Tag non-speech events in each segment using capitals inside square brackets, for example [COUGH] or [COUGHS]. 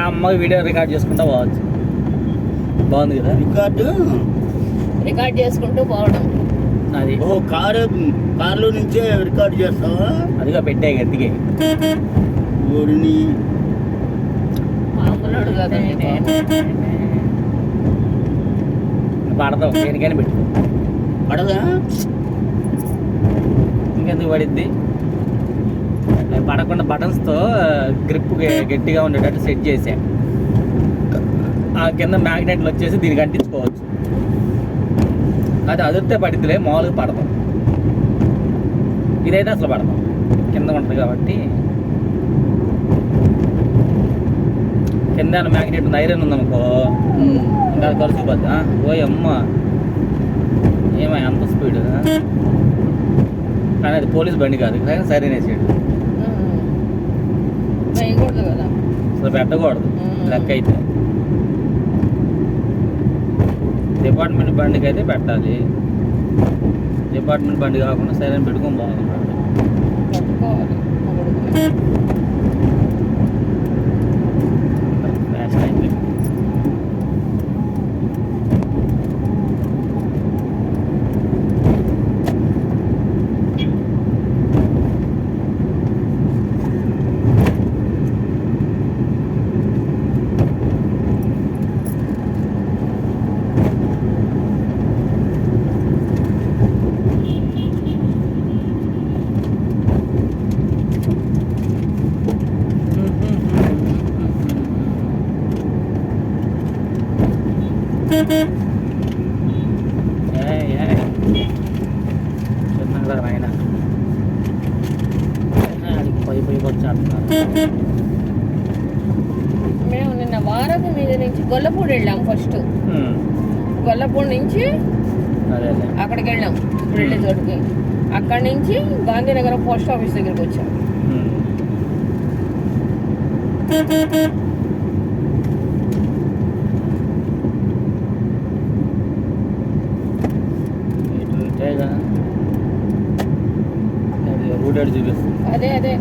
అమ్మకి video record చేసుకుంటా పోవచ్చు. బాగుంది కదా? రికార్డు? రికార్డ్ చేసుకుంటూ పోవడం. అది. ఓ కారు కారులో నుంచే రికార్డు చేస్తావా? అదిగా పెట్టే గట్టిగా ఊరిని. పడతావు దేనికైనా పెట్టుకో పడదా? ఇంకెందుకు పడిద్ది? పడకుండా బటన్స్తో గ్రిప్ గట్టిగా ఉండేటట్టు సెట్ చేసా. ఆ కింద మ్యాగ్నెట్లు వచ్చేసి దీనికి అంటించుకోవచ్చు. అది అదిరితే పడిద్దిలే మామూలుగా పడతాం. ఇదైతే అసలు పడతాం. కింద ఉంటుంది కాబట్టి. కింద మ్యాగ్నెట్ ఉంది? ఐరన్ ఉందనుకో. ఇంకా అది ఖర్చు పోద్ది ఓయ్ అమ్మ. ఏమై అంత స్పీడ్? కానీ అది పోలీస్ బండి కాదు. కానీ సరైన వేసాడు ఉమ్. వేయకూడదు కదా అసలు పెట్టకూడదు. లెక్క అయితే. డిపార్ట్మెంట్ బండికి అయితే పెట్టాలి. డిపార్ట్మెంట్ బండి కాకుండా సరైన పెట్టుకొని బాగుంది పట్టుకోవాలి. ఏయ్, ఏయ్. చిన్నగా పోయి పోయి మేము నిన్న వారధి మీద నుంచి గొల్లపూడి వెళ్ళాం ఫస్ట్. గొల్లపూడి నుంచి అదే అదే అక్కడికి వెళ్ళాం వెళ్ళే చోటుకి. అక్కడి నుంచి గాంధీనగర్ పోస్ట్ ఆఫీస్ దగ్గరికి వచ్చాం. Hmm. అది రూట్ ఎడ్ చూపిస్తుంది అదే అదే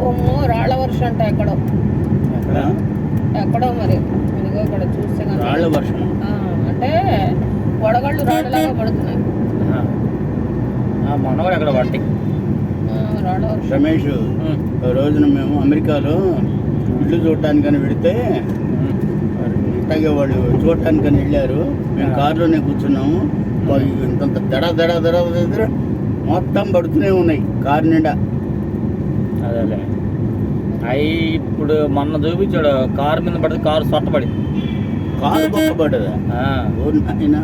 ఓమో రాళ్ళ వర్షం అంట ఎక్కడో ఎక్కడ ఎక్కడో మరి ఇదిగో ఇక్కడ చూస్తే కనుక. రాళ్ళ వర్షం ఆ, అంటే వడగళ్ళు రాళ్ళలాగా పడుతున్నాయి ఆహా. ఆ, మొన్న కూడా ఎక్కడ పట్టి ఆ, రాళ్ళ వర్షం రమేష్ ఓ రోజున మేము అమెరికాలో ఇల్లు చూడటానికని వెళితే ఇట్లాగే వాళ్ళు చూడటానికని వెళ్ళారు. మేము కారులోనే కూర్చున్నాము. ఇంతంత దడ దడ దడ దడ మొత్తం పడుతూనే ఉన్నాయి కారు నిండా. అదేలే. అవి ఇప్పుడు మొన్న చూపించాడు కారు మీద పడితే కారు సొట్టపడింది కారు నాయనా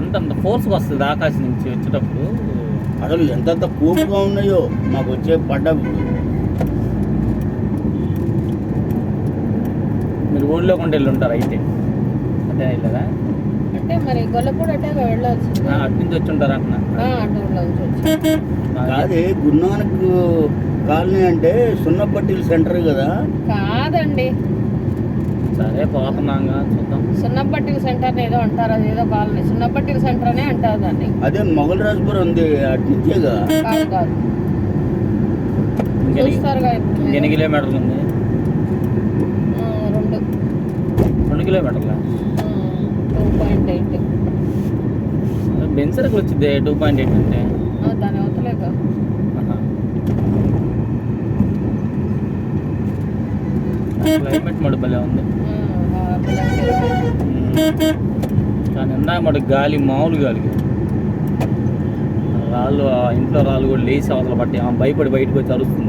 అంత అంత ఫోర్స్గా వస్తుంది ఆకాశం నుంచి వచ్చేటప్పుడు. అసలు ఎంతంత కూపుగా ఉన్నాయో మాకు వచ్చే పడ్డ మీరు ఊళ్ళో కొండ వెళ్ళి ఉంటారు అయితే? అదే వెళ్ళదా అంటే మరి గొల్లపూడి అంటే వెళ్ళాల్సింది ఆ, అటు నుంచి వచ్చి ఉంటారు అంటున్నా కాదే గురునానక్ కాలనీ అంటే సున్నపట్టిల సెంటర్ కదా. కాదండి. సరే పోతున్నాగా చూద్దాం. సున్నపట్టిల సెంటర్ ఏదో అంటారు అది ఏదో కాలనీ. సున్నపట్టిల సెంటర్ అనే అంటారు దాన్ని. అదే మొగల్ రాజ్పురం ఉంది అటు నుంచేగా. కాదు. ఇంకెన్ని కిలోమీటర్లు ఉంది. రెండు. రెండు కిలోమీటర్ల? Two point eight. బెన్సర్కి వచ్చింది టూ పాయింట్ ఎయిట్ అంటే. దాని అవతలేక. క్లైమేట్ మడు భలే ఉంది. కానీ ఇందాక మటు గాలి మామూలు గాలి. రాళ్ళు ఇంట్లో రాళ్ళు కూడా లేచి అవతల పట్టి భయపడి బయటకు వచ్చి అరుస్తుంది.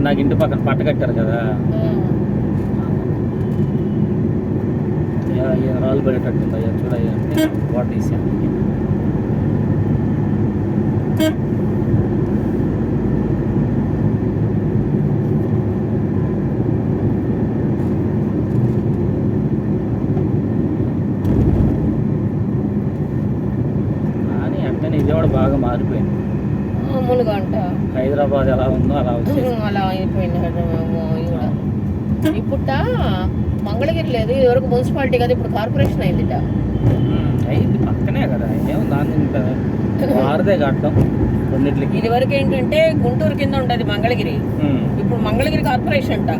నాకు ఇంటి పక్కన పట్ట కట్టారు కదా ఆ, అయ్యా, అయ్యా, రాళ్ళు పడేటట్టుంది అయ్యా చూడయ్యా అంటే వాటర్ తీసాను కానీ అంటే హైదరాబాద్ ఎలా ఉందో అలా అలా అయిపోయింది ఇప్పుడు మంగళగిరి లేదు ఇదివరకు మున్సిపాలిటీ కదా ఇప్పుడు కార్పొరేషన్ అయిందిట. ఉమ్, అయింది పక్కనే కదా ఏం దాని ఇంకా మారదే కట్టడం రెండిట్లకి. ఇది వరకు ఏంటంటే గుంటూరు కింద ఉంటది మంగళగిరి. ఇప్పుడు మంగళగిరి కార్పొరేషన్ అంట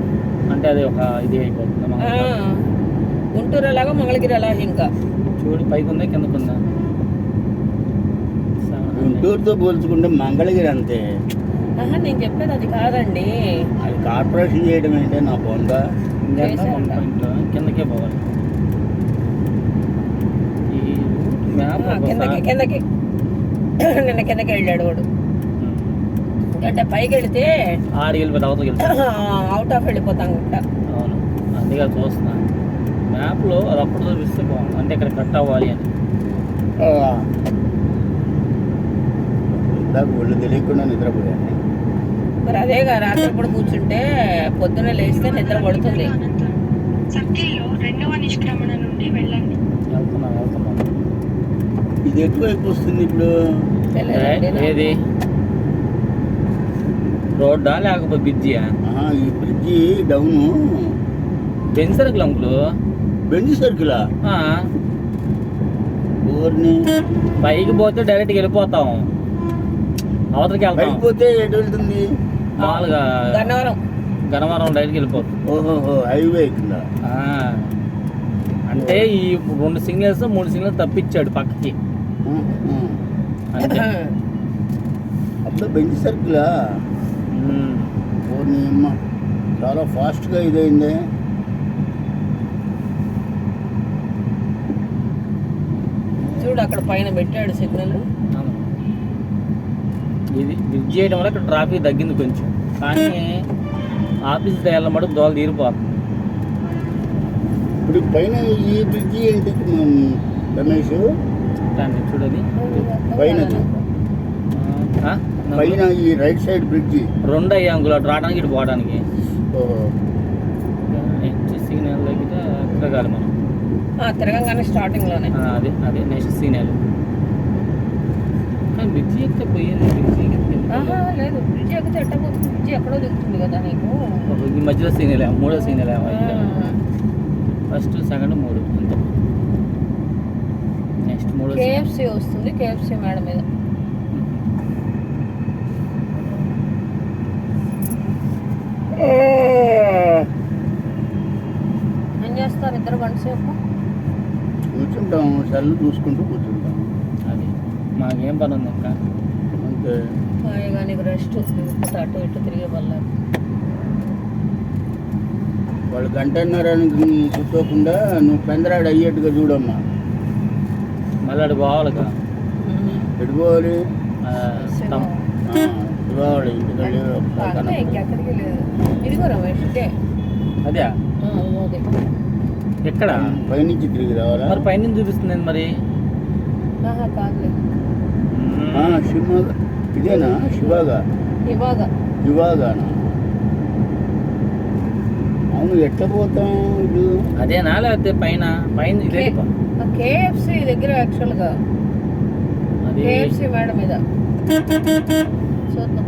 అంటే అది ఒక ఇది అయిపోతుంది. గుంటూరు ఎలాగో మంగళగిరి అలాగే ఇంకా. చూడు పైకి ఉందా కిందకు ఉందా గుంటూరుతో పోల్చుకుంటే మంగళగిరి అంతే. ఆహా, నేను చెప్పేది అది కాదండి. అది కార్పొరేషన్ చేయడం ఏంటంటే నా బొంద కిందకే పోవాలి. ఈ మ్యాప్ ఆ, కిందకి కిందకి. నిన్న కిందకి వెళ్ళాడు వాడు. అంటే పైకి వెళితే ఆడికి వెళ్ళిపోతే అవతలకి అవుట్ ఆఫ్ [COUGHS] వెళ్ళిపోతాం గుట్ట అవును. అందుకే చూస్తున్నా. మ్యాప్లో అది అప్పుడు చూపిస్తే బాగుంది అంటే ఇక్కడ కట్ అవ్వాలి అని. ఇందాక ఒళ్ళు తెలియకుండా నిద్రపోయాను. మరి అదేగా రాత్రి కూడా కూర్చుంటే పొద్దున్న లేస్తే నిద్ర పడుతుంది. సర్కిల్లో రెండవ నిష్క్రమణ నుండి వెళ్ళండి. ఇది ఎటువైపు వస్తుంది ఇప్పుడు? నాకు. ఏది? రోడ్డా లేకపోతే ఆహా, ఈ బ్రిడ్జి డౌను. బెన్సర్కులు అంకులు? బెంజ్ సర్కిలా? ఆ, ఊరిని. పైకి పోతే డైరెక్ట్గా వెళ్ళిపోతాం. అవతలకి వెళ్తాం. పైకి పోతే ఎటు వెళ్తుంది? మామూలుగా గన్నవరం. గనవరం డైరెక్ట్కి వెళ్ళిపోతాం. ఓహోహో హైవే కింద. ఆ, అంటే ఈ రెండు సిగ్నల్స్ మూడు సిగ్నల్స్ తప్పించాడు పక్కకి. అప్పుడు బెంజ్ సర్కిలా అమ్మ చాలా ఫాస్ట్గా ఇదైంది. చూడు అక్కడ పైన పెట్టాడు సిగ్నల్. ఇది బ్రిడ్జ్ చేయడం వల్ల ఇక్కడ ట్రాఫిక్ తగ్గింది కొంచెం. కానీ ఆఫీస్ టైర్ల మటుకు దోలు తీరిపోతుంది. ఇప్పుడు పైన ఈ బ్రిడ్జి ఏంటి? రమేష్? దాన్ని చూడది. పైనది ఆ? పైన ఈ రైట్ సైడ్ బ్రిడ్జి రెండు అయ్యా అంకులు అటు రావడానికి ఇటు పోవడానికి. ఓహో. నెక్స్ట్ సిగ్నల్ తగ్గితే తిరగాలి మనం. తిరగంగానే స్టార్టింగ్లోనే. ఆ, అదే అదే నెక్స్ట్ సిగ్నల్ బ్రిడ్జి ఎక్కితే పోయేది బ్రిడ్జి ఆహా లేదు. బ్రిడ్జి ఎక్కితే ఎట్టబోతుంది బ్రిడ్జి ఎక్కడో దిగుతుంది కదా నీకు. ఈ మధ్యలో సిగ్నల్ మూడో సిగ్నల్. ఫస్ట్ సెకండ్ మూడు అంతే. నెక్స్ట్ మూడో. కేఎఫ్సి వస్తుంది కేఎఫ్సి మేడం మీద. ఏం చేస్తారు ఇద్దరు గంట సేపు కూర్చుంటాం సెల్ చూసుకుంటూ కూర్చుంటాం. మాకేం పని ఉంది ఇంకా అంతే హాయిగా నీకు రెస్ట్ ఇప్పుడు అటు ఇటు తిరిగే వల్ల వాళ్ళు గంటన్నరానికి కూర్చోకుండా నువ్వు పెందరాడు అయ్యేట్టుగా చూడమ్మా. మళ్ళీ అటు లేదు ఇదిగో రమేష్ ఇదే అదే? ఎక్కడ? పైనుంచి తిరిగి రావాలా? మరి పైన చూపిస్తుంది ఏంది మరి? ఆహా కాదులే ఆ, శివ ఇదేనా? శివాగా? ఇవాగ శివాగానా? అవును ఎట్లా పోతాం ఇది అదేనా లేకపోతే పైన? పైన ఇదే కేఎఫ్సి దగ్గర యాక్చువల్గా. అది కేఎఫ్సి మేడం మీద. చూద్దాం.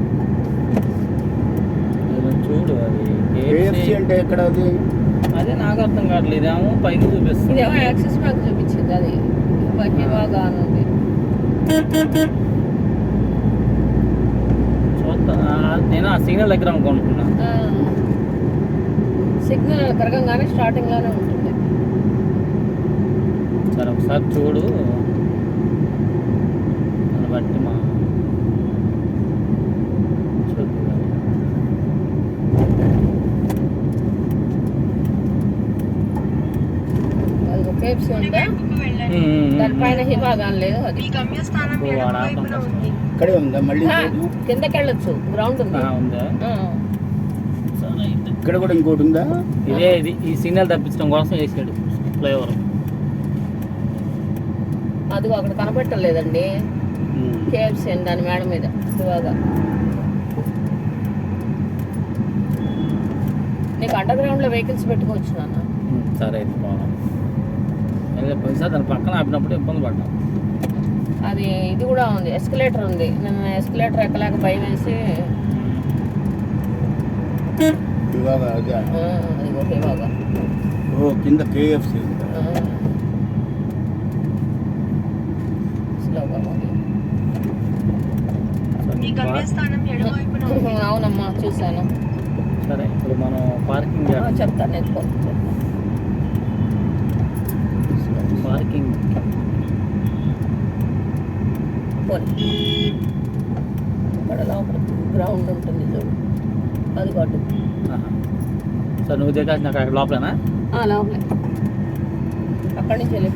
చూడు అది. కేఎఫ్సి. అంటే ఎక్కడ అది? అదే నాకు అర్థం కావట్లేదు. ఇదేమో పైన చూపిస్తుంది. ఇదేమో యాక్సిస్ బ్యాంక్ చూపించింది అది. ఉంది చూస్తా నేను ఆ సిగ్నల్ దగ్గర అనుకుంటున్నా సిగ్నల్ కరగంగానే స్టార్టింగ్లోనే ఉంటుంది సరే ఒకసారి చూడు దాన్ని బట్టి మా చూద్దాం. అది ఉమ్, ఉమ్. దానిపైన హిమాగా అని లేదు అది. ఇక్కడే ఉందా? మళ్ళీ? కిందకి వెళ్ళొచ్చు గ్రౌండ్ ఉంది. ఆ, ఉందా? ఆ. సరే అయితే. ఇక్కడ కూడా ఇంకోటి ఉందా? ఇదే ఇది. ఈ సిగ్నల్ తప్పించడం కోసం వేసాడు ఫ్లైఓవర్. అదిగో అక్కడ కనపెట్టలేదండి. కేఎఫ్సి అని దాని మేడ మీద. ఇవాగా నీకు అండర్ గ్రౌండ్లో వెహికల్స్ పెట్టుకోవచ్చు నాన్న. సరే అయితే బాగా పోయినసారి దాని పక్కన ఆపినప్పుడు ఇబ్బంది పడ్డాం. అది ఇది కూడా ఉంది ఎస్కలేటర్ ఉంది. నేను ఎస్కలేటర్ ఎక్కలేక భయం వేసి కింద కేఎఫ్సి అవునమ్మా చూశాను. సరే ఇప్పుడు మనం పార్కింగ్ ఆ, చెప్తాను చెప్తాను. పార్కింగ్ ఇక్కడ లోపల గ్రౌండ్ ఉంటుంది చూడు. అది కొట్టు సో నువ్వు దిగాల్సిన అక్కడ లోపలనా? లోపలే. అక్కడి నుంచి వెళ్ళి